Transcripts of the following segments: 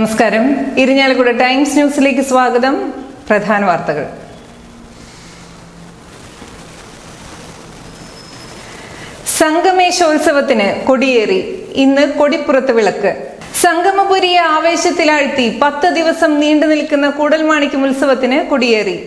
നമസ്കാരം. ഇരിഞ്ഞാലക്കുട ടൈംസ് ന്യൂസിലേക്ക് സ്വാഗതം. പ്രധാന വാർത്തകൾ. സംഗമേശോത്സവത്തിന് കൊടിയേറി. ഇന്ന് കൊടിപ്പുറത്ത് വിളക്ക്. സംഗമപുരിയെ ആവേശത്തിലാഴ്ത്തി പത്ത് ദിവസം നീണ്ടു നിൽക്കുന്ന കൂടൽമാണിക്യം ഉത്സവത്തിന് കൊടിയേറി.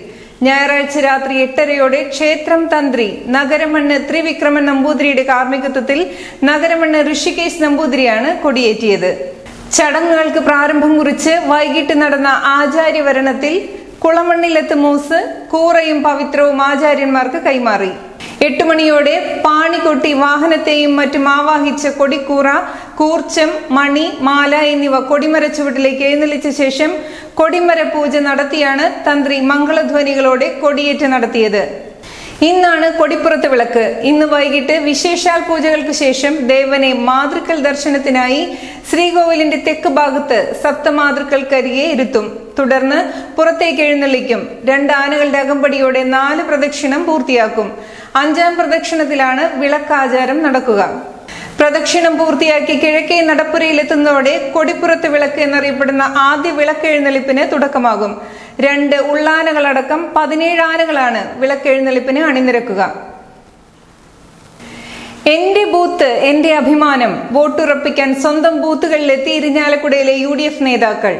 ഞായറാഴ്ച രാത്രി എട്ടരയോടെ ക്ഷേത്രം തന്ത്രി നഗരമണ്ണ് ത്രിവിക്രമൻ നമ്പൂതിരിയുടെ കാർമ്മികത്വത്തിൽ നഗരമണ്ണ് ഋഷികേശ് നമ്പൂതിരിയാണ് കൊടിയേറ്റിയത്. ചടങ്ങുകൾക്ക് പ്രാരംഭം കുറിച്ച് വൈകിട്ട് നടന്ന ആചാര്യവരണത്തിൽ കുളമണ്ണിലെത്ത് മൂസ് കൂറയും പവിത്രവും ആചാര്യന്മാർക്ക് കൈമാറി. എട്ട് മണിയോടെ പാണികൊട്ടി വാഹനത്തെയും മറ്റും ആവാഹിച്ച കൊടിക്കൂറ കൂർച്ചം മണി മാല എന്നിവ കൊടിമര ചുവട്ടിലേക്ക് എഴുന്നള്ളിച്ച ശേഷം കൊടിമര പൂജ നടത്തിയാണ് തന്ത്രി മംഗളധ്വനികളോടെ കൊടിയേറ്റ് നടത്തിയത്. ഇന്നാണ് കൊടിപ്പുറത്ത് വിളക്ക്. ഇന്ന് വൈകിട്ട് വിശേഷാൽ പൂജകൾക്ക് ശേഷം ദേവനെ മാതൃക്കൽ ദർശനത്തിനായി ശ്രീകോവിലിന്റെ തെക്ക് ഭാഗത്ത് സപ്തമാതൃക്കൾക്കരികെ ഇരുത്തും. തുടർന്ന് പുറത്തേക്ക് എഴുന്നള്ളിക്കും. രണ്ട് ആനകളുടെ അകമ്പടിയോടെ നാല് പ്രദക്ഷിണം പൂർത്തിയാക്കും. അഞ്ചാം പ്രദക്ഷിണത്തിലാണ് വിളക്കാചാരം നടക്കുക. പ്രദക്ഷിണം പൂർത്തിയാക്കി കിഴക്കേ നടപ്പുരയിലെത്തുന്നതോടെ കൊടിപ്പുറത്ത് വിളക്ക് എന്നറിയപ്പെടുന്ന ആദ്യ വിളക്കെഴുന്നള്ളിപ്പിന് തുടക്കമാകും. രണ്ട് ഉള്ളാനകളടക്കം പതിനേഴ് ആനകളാണ് വിളക്കെഴുന്നള്ളിപ്പിന് അണിനിരക്കുക. എന്റെ ബൂത്ത് എന്റെ അഭിമാനം വോട്ടുറപ്പിക്കാൻ സ്വന്തം ബൂത്തുകളിലെത്തി ഇരിഞ്ഞാലക്കുടയിലെ യു ഡി എഫ് നേതാക്കൾ.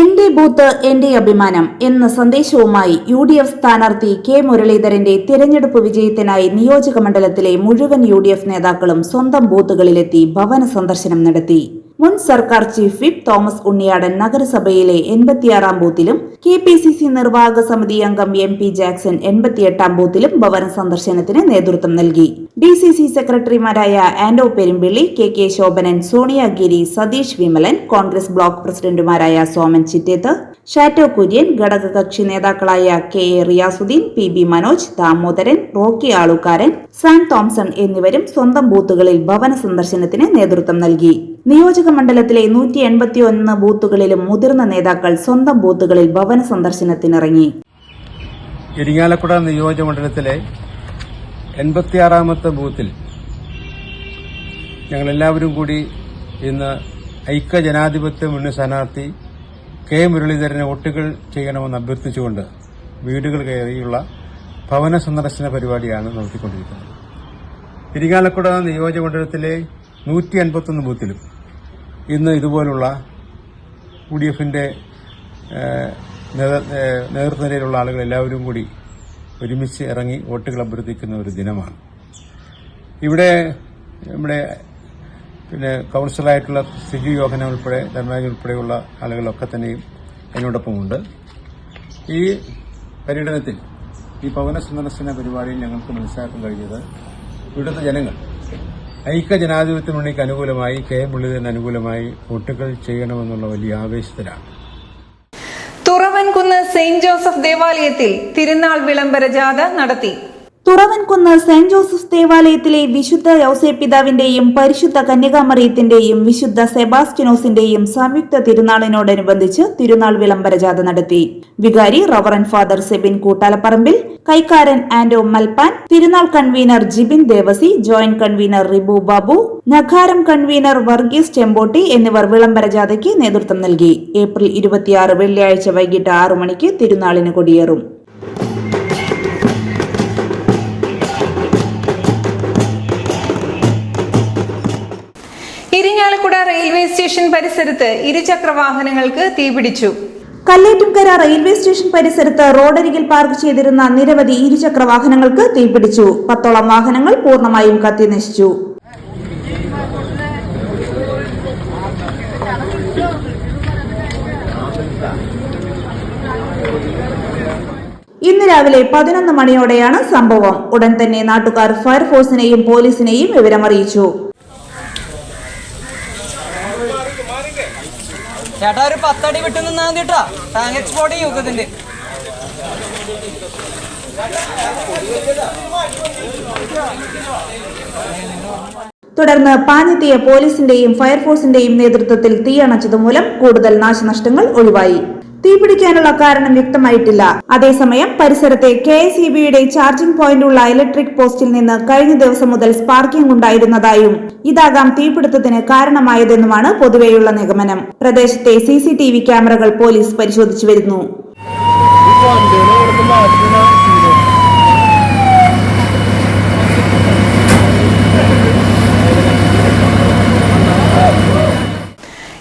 എന്റെ ബൂത്ത് എന്റെ അഭിമാനം എന്ന സന്ദേശവുമായി യു ഡി എഫ് സ്ഥാനാർത്ഥി കെ മുരളീധരന്റെ തിരഞ്ഞെടുപ്പ് വിജയത്തിനായി നിയോജക മണ്ഡലത്തിലെ മുഴുവൻ യു ഡി എഫ് നേതാക്കളും സ്വന്തം ബൂത്തുകളിലെത്തി ഭവന സന്ദർശനം നടത്തി. മുൻ സർക്കാർ ചീഫ് വിപ്പ് തോമസ് ഉണ്ണിയാടൻ നഗരസഭയിലെ എൺപത്തിയാറാം ബൂത്തിലും കെ പി സി സി നിർവാഹക സമിതി അംഗം എം പി ജാക്സൺ എൺപത്തിയെട്ടാം ബൂത്തിലും ഭവന സന്ദർശനത്തിന് നേതൃത്വം നൽകി. ഡി സി സി സെക്രട്ടറിമാരായ Anto Perumpilly K K Shobhanan Soniagiri Satheesh Vimalan Congress block പ്രസിഡന്റുമാരായ സോമൻ ചിറ്റേത്ത് ഷാറ്റോ കുര്യൻ ഘടകകക്ഷി നേതാക്കളായ K A Riyasudheen P B Manoj Damodaran Rocky Alukaran Sam Thomson എന്നിവരും സ്വന്തം ബൂത്തുകളിൽ ഭവന സന്ദർശനത്തിന് നേതൃത്വം നൽകി. നിയോജക മണ്ഡലത്തിലെ നൂറ്റി എൺപത്തി ഒന്ന് ബൂത്തുകളിലും മുതിർന്ന നേതാക്കൾ സ്വന്തം ബൂത്തുകളിൽ ഭവന സന്ദർശനത്തിനിറങ്ങി. ഇരിങ്ങാലക്കുട നിയോജക മണ്ഡലത്തിലെ എൺപത്തിയാറാമത്തെ ബൂത്തിൽ ഞങ്ങളെല്ലാവരും കൂടി ഇന്ന് ഐക്യ ജനാധിപത്യ മുന്നണി സ്ഥാനാർത്ഥി കെ മുരളീധരനെ വോട്ടുകൾ ചെയ്യണമെന്ന് അഭ്യർത്ഥിച്ചുകൊണ്ട് വീടുകൾ കയറിയുള്ള ഭവന സന്ദർശന പരിപാടിയാണ് നടത്തിക്കൊണ്ടിരിക്കുന്നത്. ഇരിങ്ങാലക്കുട നിയോജകമണ്ഡലത്തിലെ നൂറ്റി അൻപത്തൊന്ന് ബൂത്തിലും ഇന്ന് ഇതുപോലുള്ള യു ഡി എഫിന്റെ നേതൃനിരയിലുള്ള ആളുകൾ എല്ലാവരും കൂടി ഒരുമിച്ച് ഇറങ്ങി വോട്ടുകൾ അഭ്യർത്ഥിക്കുന്ന ഒരു ദിനമാണ്. ഇവിടെ നമ്മുടെ പിന്നെ കൗൺസിലറായിട്ടുള്ള സിജു യോഹന ഉൾപ്പെടെ ധർമ്മരാജ് ഉൾപ്പെടെയുള്ള ആളുകളൊക്കെ തന്നെയും എന്നോടൊപ്പമുണ്ട്. ഈ പര്യടനത്തിൽ ഈ പവന സന്ദർശന പരിപാടിയിൽ ഞങ്ങൾക്ക് മനസ്സിലാക്കാൻ കഴിഞ്ഞത് ഇവിടുത്തെ ജനങ്ങൾ ഐക്യ ജനാധിപത്യ മുന്നണിക്ക് അനുകൂലമായി കെ. മുരളീധരന് അനുകൂലമായി വോട്ടുകൾ ചെയ്യണമെന്നുള്ള വലിയ ആവേശത്തിലാണ്. തുറവൻകുന്ന് സെയിന്റ് ജോസഫ് ദേവാലയത്തിൽ തിരുനാൾ വിളംബര ജാഥ നടത്തി. തുറവൻകുന്ന് സെന്റ് ജോസഫ് ദേവാലയത്തിലെ വിശുദ്ധ യൗസേപിതാവിന്റെയും പരിശുദ്ധ കന്യകാമറിയത്തിന്റെയും വിശുദ്ധ സെബാസ്റ്റിനോസിന്റെയും സംയുക്ത തിരുനാളിനോടനുബന്ധിച്ച് തിരുനാൾ വിളംബര ജാഥ നടത്തി. വികാരി റവറൻ ഫാദർ സെബിൻ കൂട്ടാലപ്പറമ്പിൽ കൈക്കാരൻ ആന്റോ മൽപ്പാൻ തിരുനാൾ convener Jibin Devasi joint convener Ribu Babu നഖാരം convener Varghese ചെമ്പോട്ടി എന്നിവർ വിളംബര ജാഥയ്ക്ക് നേതൃത്വം നൽകി. ഏപ്രിൽ ഇരുപത്തിയാറ് വെള്ളിയാഴ്ച വൈകിട്ട് ആറു മണിക്ക് തിരുനാളിന് കൊടിയേറും. ഇരിഞ്ഞാലക്കുട റെയിൽവേ സ്റ്റേഷൻ പരിസരത്ത് ഇരുചക്ര വാഹനങ്ങൾക്ക് തീപിടിച്ചു കല്ലേറ്റുംകര റെയിൽവേ സ്റ്റേഷൻ പരിസരത്ത് റോഡരികിൽ പാർക്ക് ചെയ്തിരുന്ന നിരവധി ഇരുചക്ര വാഹനങ്ങൾക്ക് തീപിടിച്ചു പത്തോളം വാഹനങ്ങൾ പൂർണമായും കത്തിനശിച്ചു ഇന്ന് രാവിലെ പതിനൊന്ന് മണിയോടെയാണ് സംഭവം. ഉടൻ തന്നെ നാട്ടുകാർ ഫയർഫോഴ്സിനെയും പോലീസിനെയും വിവരമറിയിച്ചു. ചേട്ടാ ഒരു പത്തടി വിട്ടു നിന്നാ കേട്ടാ ടാങ്ക് എക്സ്പോർട്ട് ചെയ്യും തുടർന്ന് പാഞ്ഞെത്തിയ പോലീസിന്റെയും ഫയർഫോഴ്സിന്റെയും നേതൃത്വത്തിൽ തീയണച്ചതുമൂലം കൂടുതൽ നാശനഷ്ടങ്ങൾ ഒഴിവായി. തീപിടിക്കാനുള്ള കാരണം വ്യക്തമായിട്ടില്ല. അതേസമയം പരിസരത്തെ കെ എസ് ഇ ബിയുടെ ചാർജിംഗ് പോയിന്റുള്ള ഇലക്ട്രിക് പോസ്റ്റിൽ നിന്ന് കഴിഞ്ഞ ദിവസം മുതൽ സ്പാർക്കിംഗ് ഉണ്ടായിരുന്നതായും ഇതാകാം തീപിടുത്തത്തിന് കാരണമായതെന്നുമാണ് പൊതുവെയുള്ള നിഗമനം. പ്രദേശത്തെ സി സി ടി വി ക്യാമറകൾ പോലീസ് പരിശോധിച്ചു വരുന്നു.